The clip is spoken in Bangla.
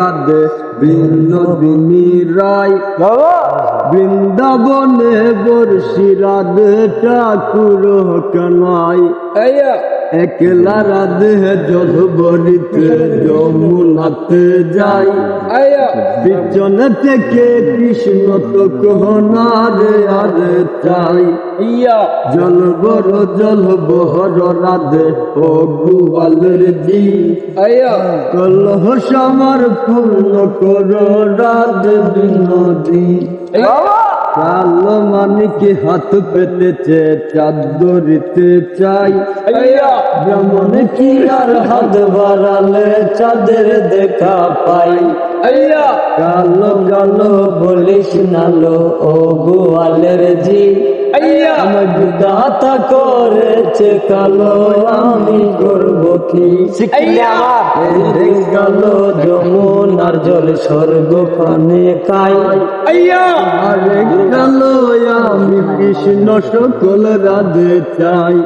রাধে বৃন্দ বিনিরায়। বৃন্দাবনে বর্ষি রাধে ঠাকুর কানাই একলা রাধে জল বরিতে যমুনাতে যাই। পিছনে থেকে কৃষ্ণ তো কোহনারে আরে চাই। জল বড় জল বহর রাধে ও গুয়ালের জি কলহ সামার পূর্ণ কর রাধে বিনোদী কালো মানিকে হাত পেতেছে চাদরিতে চাই। যেমন কি আর হাত বাড়ালে চাঁদের দেখা পাই? কালো কালো বলিস নালো ও গোয়ালের জি। দাতা করেছে কালো আমি করব কি? কালো যমুনার জল স্বর্গ পানে কাই আরে গেল আমি কৃষ্ণ সকল রাধে চাই।